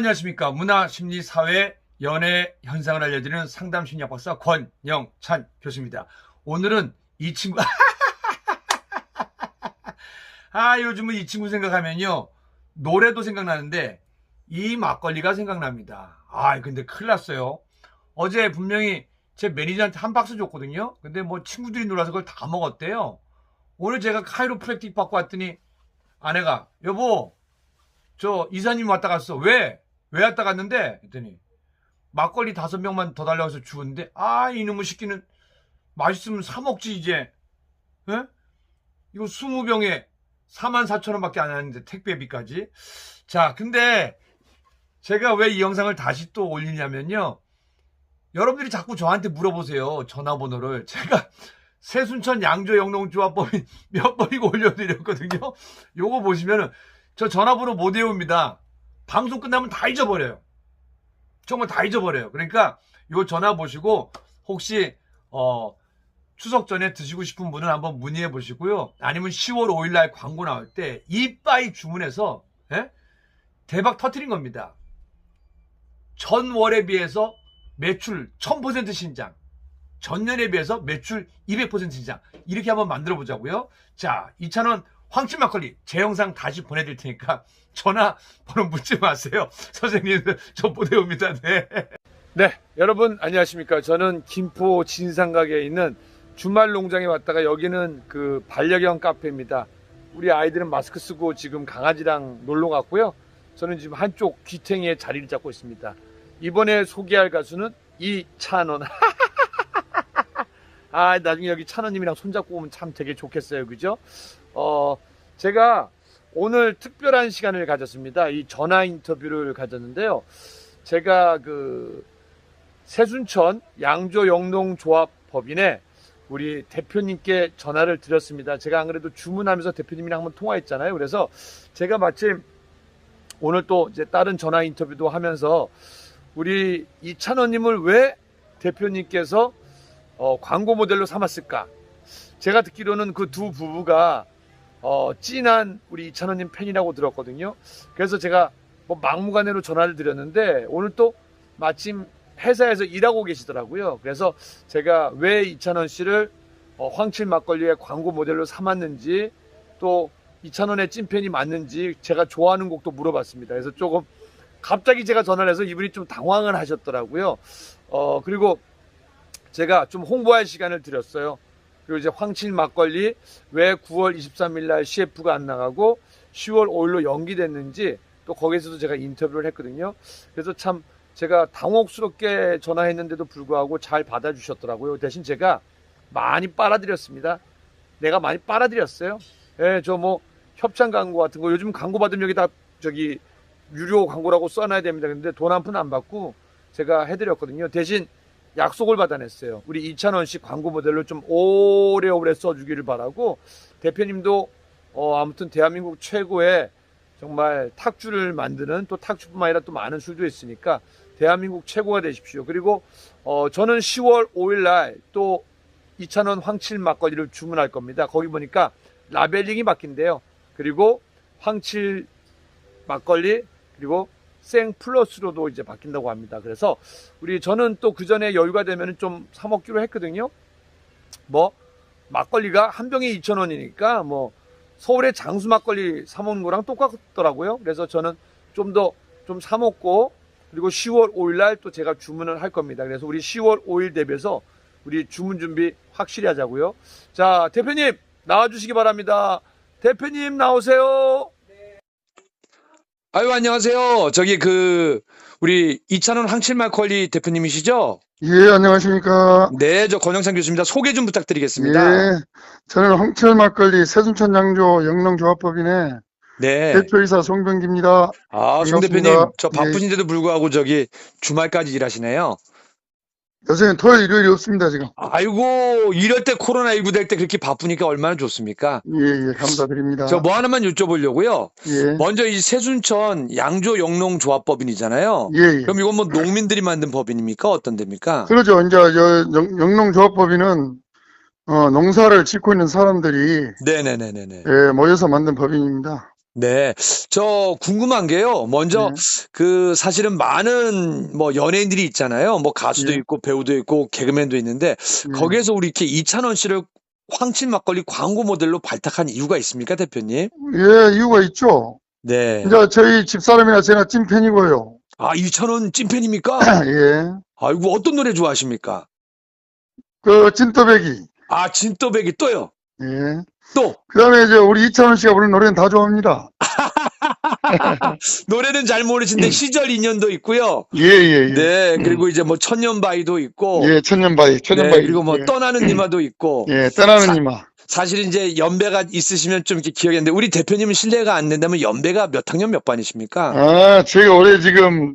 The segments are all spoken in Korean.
안녕하십니까. 문화, 심리, 사회, 연애 현상을 알려드리는 상담 심리학 박사 권영찬 교수입니다. 오늘은 이 친구, 아, 요즘은 이 친구 생각하면요. 노래도 생각나는데, 이 막걸리가 생각납니다. 아, 근데 큰일 났어요. 어제 분명히 제 매니저한테 한 박스 줬거든요. 근데 뭐 친구들이 놀라서 그걸 다 먹었대요. 오늘 제가 카이로프랙틱 받고 왔더니 아내가, 여보, 저 이사님 왔다 갔어. 왜? 왜 왔다 갔는데? 했더니 막걸리 다섯 병만 더 달라고 해서 주었는데 아 이놈의 새끼는 맛있으면 사 먹지 이제. 에? 이거 20병에 4만 4천 원밖에 안 하는데 택배비까지. 자, 근데 제가 왜 이 영상을 다시 또 올리냐면요. 여러분들이 자꾸 저한테 물어보세요. 전화번호를. 제가 세순천 양조 영농조합법인 몇 번이고 올려드렸거든요. 요거 보시면은 저 전화번호 못 외웁니다. 방송 끝나면 다 잊어버려요. 정말 다 잊어버려요. 그러니까 요 전화 보시고 혹시 어 추석 전에 드시고 싶은 분은 한번 문의해 보시고요. 아니면 10월 5일 날 광고 나올 때 이빠이 주문해서 예? 대박 터트린 겁니다. 전월에 비해서 매출 1000% 신장. 전년에 비해서 매출 200% 신장. 이렇게 한번 만들어 보자고요. 자, 2,000원 황치 막걸리 제 영상 다시 보내드릴 테니까 전화 번호 묻지 마세요. 선생님 저 못 외웁니다. 네. 네, 여러분 안녕하십니까. 저는 김포 진상가게에 있는 주말 농장에 왔다가 여기는 그 반려견 카페입니다. 우리 아이들은 마스크 쓰고 지금 강아지랑 놀러 갔고요. 저는 지금 한쪽 귀탱이에 자리를 잡고 있습니다. 이번에 소개할 가수는 이찬원. 아, 나중에 여기 찬원님이랑 손잡고 오면 참 되게 좋겠어요. 그죠? 어, 제가 오늘 특별한 시간을 가졌습니다. 이 전화 인터뷰를 가졌는데요. 제가 그 세순천 양조 영농 조합 법인에 우리 대표님께 전화를 드렸습니다. 제가 안 그래도 주문하면서 대표님이랑 한번 통화했잖아요. 그래서 제가 마침 오늘 또 이제 다른 전화 인터뷰도 하면서 우리 이찬원님을 왜 대표님께서 어, 광고 모델로 삼았을까? 제가 듣기로는 그 두 부부가 어, 찐한 우리 이찬원님 팬이라고 들었거든요. 그래서 제가 뭐 막무가내로 전화를 드렸는데 오늘 또 마침 회사에서 일하고 계시더라고요. 그래서 제가 왜 이찬원 씨를 어, 황칠 막걸리의 광고 모델로 삼았는지 또 이찬원의 찐팬이 맞는지 제가 좋아하는 곡도 물어봤습니다. 그래서 조금 갑자기 제가 전화를 해서 이분이 좀 당황을 하셨더라고요. 어, 그리고 제가 좀 홍보할 시간을 드렸어요. 그리고 이제 황칠 막걸리 왜 9월 23일 날 CF가 안 나가고 10월 5일로 연기됐는지 또 거기서도 제가 인터뷰를 했거든요. 그래서 참 제가 당혹스럽게 전화했는데도 불구하고 잘 받아주셨더라고요. 대신 제가 많이 빨아들였습니다. 내가 많이 빨아들였어요. 예, 저 뭐 협찬 광고 같은 거 요즘 광고 받으면 여기 다 저기 유료 광고라고 써놔야 됩니다. 근데 돈 한 푼 안 받고 제가 해드렸거든요. 대신 약속을 받아냈어요. 우리 이찬원 씨 광고 모델로 좀 오래오래 써주기를 바라고 대표님도 어, 아무튼 대한민국 최고의 정말 탁주를 만드는 또 탁주뿐만 아니라 또 많은 술도 있으니까 대한민국 최고가 되십시오. 그리고 어, 저는 10월 5일 날 또 이찬원 황칠 막걸리를 주문할 겁니다. 거기 보니까 라벨링이 바뀐대요. 그리고 황칠 막걸리 그리고 생 플러스로도 이제 바뀐다고 합니다. 그래서 우리 저는 또 그 전에 여유가 되면 좀 사 먹기로 했거든요. 뭐 막걸리가 한 병에 2,000원이니까 뭐 서울의 장수 막걸리 사 먹는 거랑 똑같더라고요. 그래서 저는 좀 더 좀 사 먹고 그리고 10월 5일 날 또 제가 주문을 할 겁니다. 그래서 우리 10월 5일 대비해서 우리 주문 준비 확실히 하자고요. 자, 대표님 나와 주시기 바랍니다. 대표님 나오세요. 아유 안녕하세요. 저기 그 우리 이찬원 항칠 막걸리 대표님이시죠? 예, 안녕하십니까. 네, 저 권영찬 교수입니다. 소개 좀 부탁드리겠습니다. 예, 저는 황철 막걸리 세순천 양조 영농조합법인의 네. 대표이사 송병기입니다. 아, 송 반갑습니다. 대표님, 저 예. 바쁘신데도 불구하고 저기 주말까지 일하시네요. 요새는 토요일, 일요일이 없습니다, 지금. 아이고, 이럴 때 코로나19 될 때 그렇게 바쁘니까 얼마나 좋습니까? 예, 예, 감사드립니다. 저 뭐 하나만 여쭤보려고요. 예, 먼저 이 세순천 양조 영농 조합법인이잖아요. 예, 예. 그럼 이건 뭐 농민들이 만든 법인입니까? 어떤 데입니까? 그러죠. 이제 저 영- 영농조합법인은 어, 농사를 짓고 있는 사람들이 네네네네네. 예, 모여서 만든 법인입니다. 네. 저 궁금한 게요. 먼저 네. 그 사실은 많은 뭐 연예인들이 있잖아요. 뭐 가수도 예. 있고 배우도 있고 개그맨도 있는데 예. 거기에서 우리 이렇게 이찬원 씨를 황칠 막걸리 광고 모델로 발탁한 이유가 있습니까, 대표님? 예, 이유가 있죠. 네. 이제 저희 집사람이나 제가 찐팬이고요. 아, 이찬원 찐팬입니까? 예. 아이고, 어떤 노래 좋아하십니까? 그 찐또배기. 아, 진또배기 또요. 예. 또 그 다음에 이제 우리 이찬원 씨가 부르는 노래는 다 좋아합니다. 노래는 잘 모르시는데 시절 인연도 있고요. 예, 예, 예. 네, 그리고 이제 뭐 천년바위도 있고 예, 천년바위, 네, 천년바위. 그리고 뭐 예. 떠나는 이마도 있고 예, 떠나는 이마. 사실 이제 연배가 있으시면 좀 이렇게 기억이 안 나는데 우리 대표님은 실례가 안 된다면 연배가 몇 학년 몇 반이십니까? 아, 제가 올해 지금,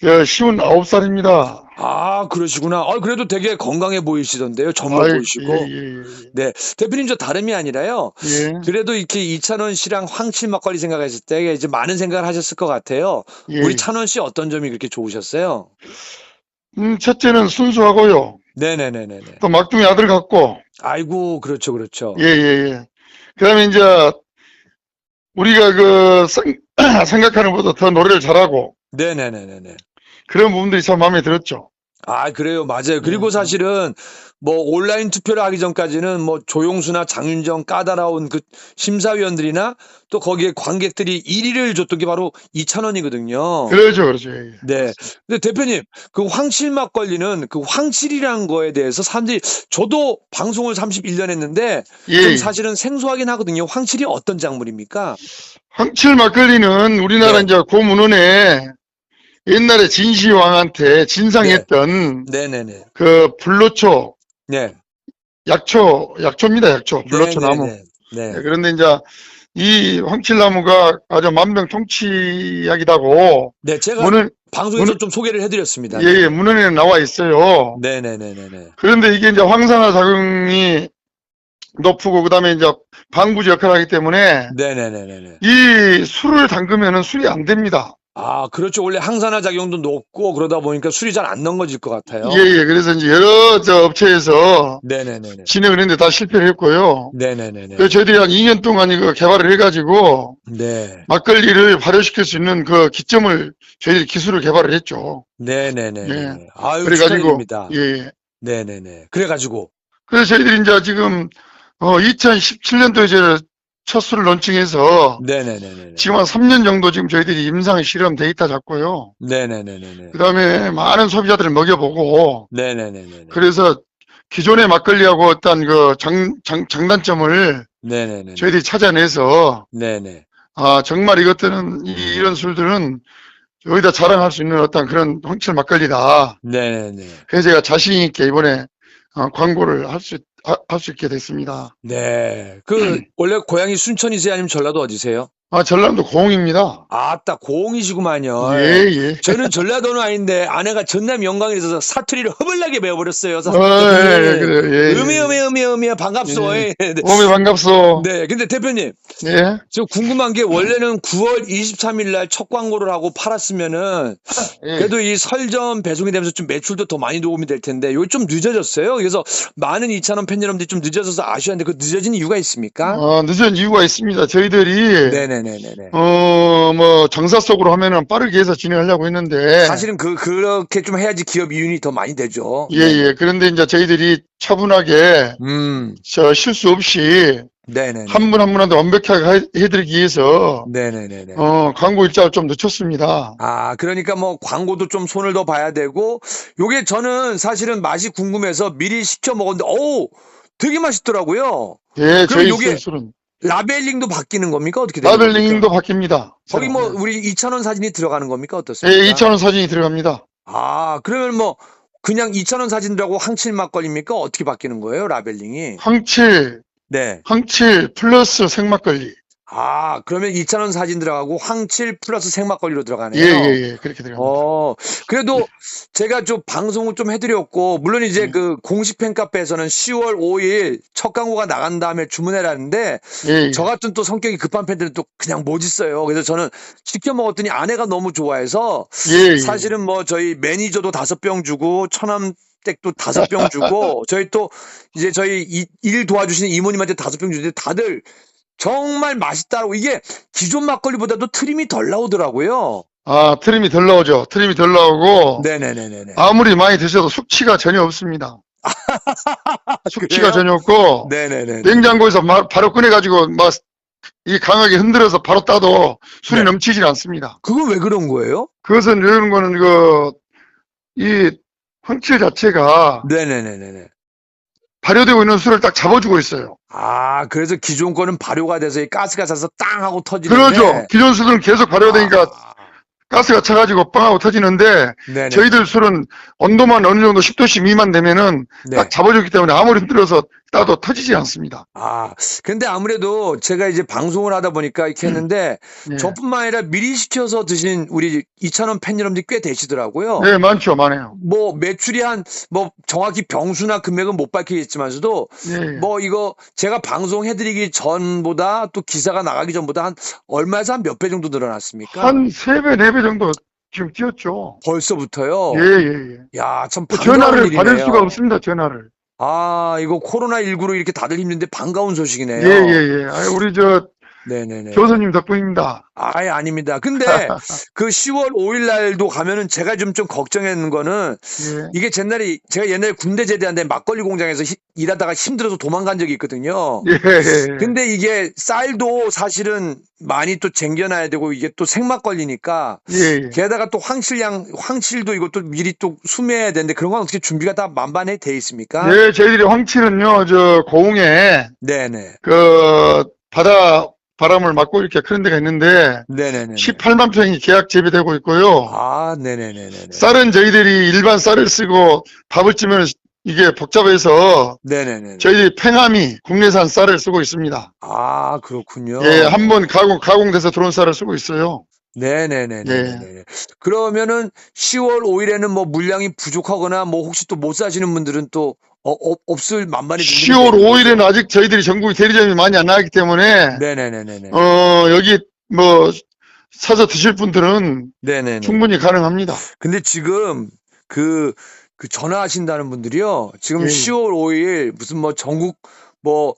저, 쉬운 아홉 살입니다. 아, 그러시구나. 어, 그래도 되게 건강해 보이시던데요. 젊어 아이, 보이시고. 예, 예, 네. 대표님 저 다름이 아니라요. 예. 예. 그래도 이렇게 이찬원 씨랑 황칠 막걸리 생각했을 때 이제 많은 생각을 하셨을 것 같아요. 예. 우리 찬원 씨 어떤 점이 그렇게 좋으셨어요? 음, 첫째는 순수하고요. 네네네네네. 또 막둥이 아들 같고, 아이고, 그렇죠, 그렇죠. 예, 예, 예. 그 다음에 이제, 우리가 그, 생, 생각하는 것보다 더 노래를 잘하고, 네네네네네. 그런 부분들이 참 마음에 들었죠. 아, 그래요. 맞아요. 그리고 네. 사실은 뭐 온라인 투표를 하기 전까지는 뭐 조용수나 장윤정 까다로운 그 심사위원들이나 또 거기에 관객들이 1위를 줬던 게 바로 이찬원이거든요. 그렇죠, 그렇죠. 예, 예. 네. 근데 대표님, 그 황칠 막걸리는 그 황칠이라는 거에 대해서 사람들이 저도 방송을 31년 했는데 예, 좀 예. 사실은 생소하긴 하거든요. 황칠이 어떤 작물입니까? 황칠 막걸리는 우리나라 네. 이제 고문원에 옛날에 진시황한테 진상했던 네네네. 그 불로초, 네. 약초, 약초입니다, 약초. 불로초 나무. 네네네. 네. 네, 그런데 이제 이 황칠나무가 아주 만병통치약이라고 네, 제가 문헌, 방송에서 문헌- 좀 소개를 해드렸습니다. 예, 예, 문헌에 나와 있어요. 네네네네네. 그런데 이게 이제 황산화 작용이 높고 그다음에 이제 방부제 역할을 하기 때문에 네네네네네. 이 술을 담그면은 술이 안 됩니다. 아, 그렇죠. 원래 항산화 작용도 높고 그러다 보니까 술이 잘 안 넘어질 것 같아요. 예, 예. 그래서 이제 여러 저 업체에서 네네네네. 진행을 했는데 다 실패를 했고요. 네네네네. 그래서 저희들이 한 2년 동안 이거 개발을 해가지고 네. 막걸리를 발효시킬 수 있는 그 기점을 저희들이 기술을 개발을 했죠. 네네네네. 예. 아유, 그래가지고, 축하드립니다. 예, 예. 네네네. 그래가지고. 그래서 저희들이 이제 지금, 어, 2017년도에 이제 첫 술을 론칭해서 네네네네. 지금 한 3년 정도 지금 저희들이 임상 실험 데이터 잡고요. 네네네네. 그 다음에 많은 소비자들을 먹여보고, 네네네네. 그래서 기존의 막걸리하고 어떤 그 장, 장, 장단점을 네네네. 저희들이 찾아내서, 네네. 아, 정말 이것들은, 이, 이런 술들은 여기다 자랑할 수 있는 어떤 그런 황칠 막걸리다. 네네네. 그래서 제가 자신 있게 이번에 어, 광고를 할 수, 할 수 있게 됐습니다. 네. 그, 원래 고향이 순천이세요? 아니면 전라도 어디세요? 아, 전남도 고흥입니다. 아따, 고흥이시구만요. 예, 예. 저는 전라도는 아닌데 아내가 전남 영광에 있어서 사투리를 허벌나게 배워버렸어요. 어, 예, 예, 그래요. 예, 예. 음이 음이 음이 음이 반갑소. 예. 예. 네. 오메 반갑소. 네, 근데 대표님, 예. 저 궁금한 게 원래는 9월 23일 날 첫 광고를 하고 팔았으면은 예. 그래도 이 설점 배송이 되면서 좀 매출도 더 많이 도움이 될 텐데 이거 좀 늦어졌어요. 그래서 많은 2,000원 팬 여러분들이 좀 늦어져서 아쉬웠는데 그 늦어진 이유가 있습니까? 어, 늦은 이유가 있습니다. 저희들이, 네네 네네네. 어, 뭐, 정사 속으로 하면은 빠르게 해서 진행하려고 했는데, 사실은 그 그렇게 좀 해야지 기업 이윤이 더 많이 되죠. 예, 예. 그런데 이제 저희들이 차분하게, 음, 저 실수 없이 네네네. 한분 한 분한테 완벽하게 해- 해드리기 위해서, 네네네네. 어, 광고 일자를 좀 늦췄습니다. 아, 그러니까 뭐 광고도 좀 손을 더 봐야 되고, 요게 저는 사실은 맛이 궁금해서 미리 시켜 먹었는데, 어우, 되게 맛있더라고요. 예, 저희 요게 술은. 라벨링도 바뀌는 겁니까? 어떻게 되는 라벨링도 겁니까? 바뀝니다. 거기 뭐 네. 우리 2,000원 사진이 들어가는 겁니까? 어떻습니까? 예, 2,000원 사진이 들어갑니다. 아, 그러면 뭐 그냥 2,000원 사진 들어가고 황칠 막걸리입니까? 어떻게 바뀌는 거예요? 라벨링이? 황칠, 네. 황칠 플러스 생막걸리. 아, 그러면 2,000원 사진 들어가고 황칠 플러스 생막걸리로 예, 들어가네요. 예, 예. 그렇게 들어갑니다. 어, 그래도 제가 좀 방송을 좀 해드렸고, 물론 이제 네. 그 공식 팬카페에서는 10월 5일 첫 광고가 나간 다음에 주문해라는데, 예, 예. 저 같은 또 성격이 급한 팬들은 또 그냥 못 있어요. 그래서 저는 시켜 먹었더니 아내가 너무 좋아해서, 예, 예. 사실은 뭐 저희 매니저도 다섯 병 주고, 천암 댁도 다섯 병 주고, 저희 또 이제 저희 이- 일 도와주시는 이모님한테 다섯 병 주는데 다들 정말 맛있다고 이게 기존 막걸리보다도 트림이 덜 나오더라고요. 아, 트림이 덜 나오죠. 트림이 덜 나오고, 네네네네네. 아무리 많이 드셔도 숙취가 전혀 없습니다. 숙취가? 전혀 없고, 네네네. 냉장고에서 마- 바로 꺼내가지고, 막, 이 강하게 흔들어서 바로 따도 술이 네. 넘치질 않습니다. 그건 왜 그런 거예요? 그것은 이런 거는 그, 이 황칠 자체가 네네네네네. 발효되고 있는 술을 딱 잡아주고 있어요. 아, 그래서 기존 거는 발효가 돼서 이 가스가 차서 땅 하고 터지는데. 그러죠. 기존 술은 계속 발효되니까 아, 가스가 차가지고 빵하고 터지는데 네네. 저희들 술은 온도만 어느 정도 10도씨 미만 되면은 네. 딱 잡아주기 때문에 아무리 흔들어서 따도 터지지 않습니다. 아, 근데 아무래도 제가 이제 방송을 하다 보니까 이렇게 했는데 예. 저뿐만 아니라 미리 시켜서 드신 우리 이찬원 팬 여러분들이 꽤 되시더라고요. 네, 많죠, 많아요. 뭐 매출이 한 뭐 정확히 병수나 금액은 못 밝히겠지만서도 예, 예. 뭐 이거 제가 방송해드리기 전보다 또 기사가 나가기 전보다 한 얼마에서 한 몇 배 정도 늘어났습니까? 한 3배, 4배 정도 지금 뛰었죠. 벌써부터요. 예, 예, 예. 야, 참 전화를 일이네요. 받을 수가 없습니다, 전화를. 아, 이거 코로나19로 이렇게 다들 힘든데 반가운 소식이네요. 예, 예, 예. 아, 우리 저 네네네. 교수님 덕분입니다. 아예 아닙니다. 근데 그 10월 5일 날도 가면은 제가 좀 좀 걱정했는 거는 예. 이게 옛날에 제가 옛날에 군대 제대한 데 막걸리 공장에서 히- 일하다가 힘들어서 도망간 적이 있거든요. 예, 예. 근데 이게 쌀도 사실은 많이 또 쟁겨놔야 되고 이게 또 생막걸리니까 예, 예. 게다가 또 황칠량 황칠도 이것도 미리 또 수매해야 되는데 그런 건 어떻게 준비가 다 만반에 돼 있습니까? 예, 저희들이 황칠은요, 저 고흥에 네네 그 바다 바람을 맞고 이렇게 그런 데가 있는데 네네네 18만 평이 계약 재배되고 있고요. 아 네네네네 쌀은 저희들이 일반 쌀을 쓰고 밥을 찌면 이게 복잡해서 네네네 저희들이 팽함이 국내산 쌀을 쓰고 있습니다. 아 그렇군요. 예, 한 번 가공, 가공돼서 들어온 쌀을 쓰고 있어요. 네네네네. 네. 그러면은 10월 5일에는 뭐 물량이 부족하거나 뭐 혹시 또 못 사시는 분들은 또 어, 어, 없을 만만히 10월 5일에는 아직 저희들이 전국에 대리점이 많이 안 나왔기 때문에 네네네네네. 어, 여기 뭐 사서 드실 분들은 네네네. 충분히 가능합니다. 근데 지금 그, 그 전화하신다는 분들이요. 지금 예. 10월 5일 무슨 뭐 전국 뭐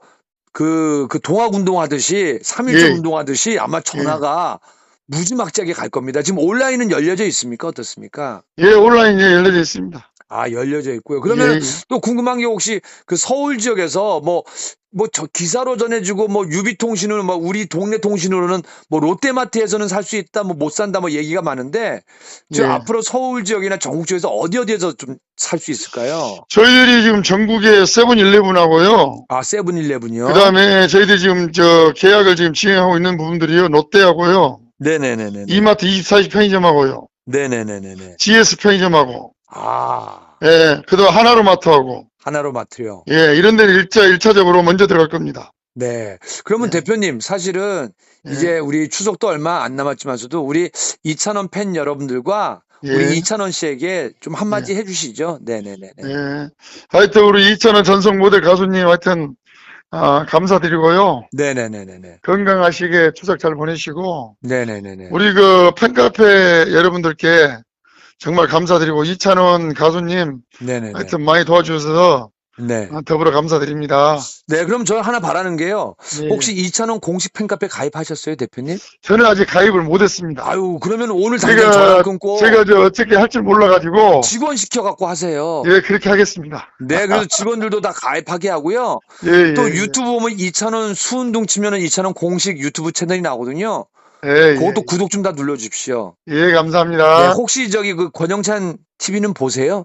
그, 그 동학 운동 하듯이 3.1절 예. 운동하듯이 아마 전화가 무지막지하게 갈 겁니다. 지금 온라인은 열려져 있습니까? 어떻습니까? 예, 온라인에 열려져 있습니다. 아, 열려져 있고요. 그러면 예, 또 궁금한 게 혹시 그 서울 지역에서 뭐, 뭐 저 기사로 전해주고 뭐 유비통신으로 뭐 우리 동네 통신으로는 뭐 롯데마트에서는 살 수 있다 뭐 못 산다 뭐 얘기가 많은데 지금 예. 앞으로 서울 지역이나 전국 지역에서 어디 어디에서 좀 살 수 있을까요? 저희들이 지금 전국에 세븐일레븐하고요. 아 세븐일레븐이요. 그 다음에 저희들이 지금 저 계약을 지금 진행하고 있는 부분들이요. 롯데하고요. 네네네네. 이마트 24시 편의점하고요. 네네네네네. GS 편의점하고. 아 예, 그다음 하나로마트하고. 하나로 마트요. 예, 이런 데는 일차, 일차적으로 먼저 들어갈 겁니다. 네. 그러면 네. 대표님 사실은 예. 이제 우리 추석도 얼마 안 남았지만서도 우리 이찬원 팬 여러분들과 예. 우리 이찬원 씨에게 좀 한마디 해주시죠. 네네네. 예. 하여튼 우리 이천원 전속 모델 가수님 하여튼, 아, 감사드리고요. 네네네네네. 건강하시게 추석 잘 보내시고, 네네네네. 우리 그 팬카페 여러분들께 정말 감사드리고, 이찬원 가수님 네네네. 하여튼 많이 도와주셔서 네. 더불어 감사드립니다. 네. 그럼 저 하나 바라는 게요. 예. 혹시 이찬원 공식 팬카페 가입하셨어요, 대표님? 저는 아직 가입을 못했습니다. 아유, 그러면 오늘 당장 전화 제가, 끊고 제가 저 어떻게 할 줄 몰라가지고, 직원 시켜갖고 하세요. 예, 그렇게 하겠습니다. 네. 그래서 직원들도 다 가입하게 하고요. 예, 예. 또 예. 유튜브 보면 이찬원 수운동 치면은 이찬원 공식 유튜브 채널이 나오거든요. 예, 예. 그것도 구독 좀 다 눌러주십시오. 예, 네, 감사합니다. 혹시 저기 그 권영찬 TV는 보세요?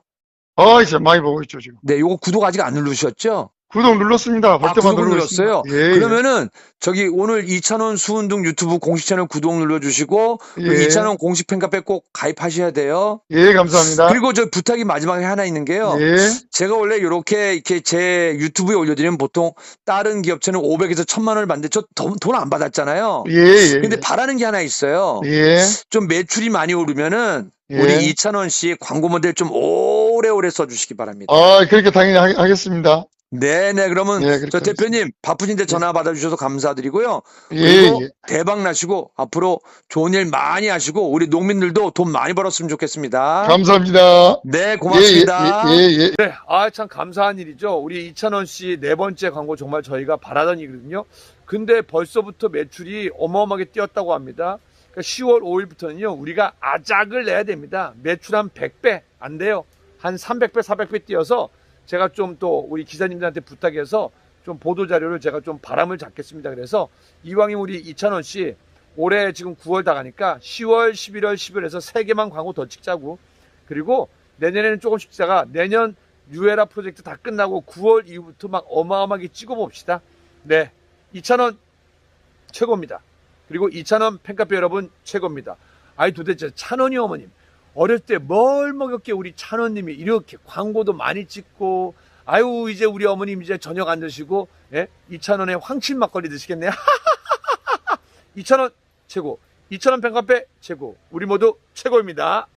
어, 이제 많이 보고 있죠, 지금. 네, 요거 구독 아직 안 누르셨죠? 구독 눌렀습니다. 아, 누르고 눌렀어요? 있습니다. 예, 그러면은 저기 오늘 이찬원 수운동 유튜브 공식 채널 구독 눌러주시고 예. 그 이찬원 공식 팬카페 꼭 가입하셔야 돼요. 예, 예, 감사합니다. 그리고 저 부탁이 마지막에 하나 있는 게요. 예, 제가 원래 이렇게 이렇게 제 유튜브에 올려드리면 보통 다른 기업체는 500에서 1000만 원을 받는데 저 돈 안 받았잖아요. 예, 예. 근데 바라는 게 하나 있어요. 예, 좀 매출이 많이 오르면은 예. 우리 이찬원 씨 광고 모델 좀 오래오래 써주시기 바랍니다. 아, 그렇게 당연히 하, 겠습니다 네네 그러면 예, 저 대표님 바쁘신데 전화 받아주셔서 감사드리고요. 예, 그리고 예. 대박 나시고 앞으로 좋은 일 많이 하시고 우리 농민들도 돈 많이 벌었으면 좋겠습니다. 감사합니다. 네 고맙습니다. 예, 예, 예, 예. 네, 아, 참 감사한 일이죠. 우리 이찬원 씨 네 번째 광고 정말 저희가 바라던 일이거든요. 근데 벌써부터 매출이 어마어마하게 뛰었다고 합니다. 그러니까 10월 5일부터는요, 우리가 아작을 내야 됩니다. 매출 한 100배 안 돼요. 한 300배, 400배 뛰어서 제가 좀 또 우리 기사님들한테 부탁해서 좀 보도 자료를 제가 좀 바람을 잡겠습니다. 그래서 이왕이면 우리 이찬원 씨 올해 지금 9월 다 가니까 10월, 11월, 12월에서 세 개만 광고 더 찍자고. 그리고 내년에는 조금씩 찍다가 내년 뉴에라 프로젝트 다 끝나고 9월 이후부터 막 어마어마하게 찍어봅시다. 네. 2,000원 최고입니다. 그리고 2,000원 팬카페 여러분 최고입니다. 아이 도대체 찬원이 어머님 어릴 때뭘 먹였기에 우리 찬원님이 이렇게 광고도 많이 찍고 아유 이제 우리 어머님 이제 저녁 안 드시고 예? 2,000원에 황칠 막걸리 드시겠네요. 2,000원 최고. 2,000원 팬카페 최고. 우리 모두 최고입니다.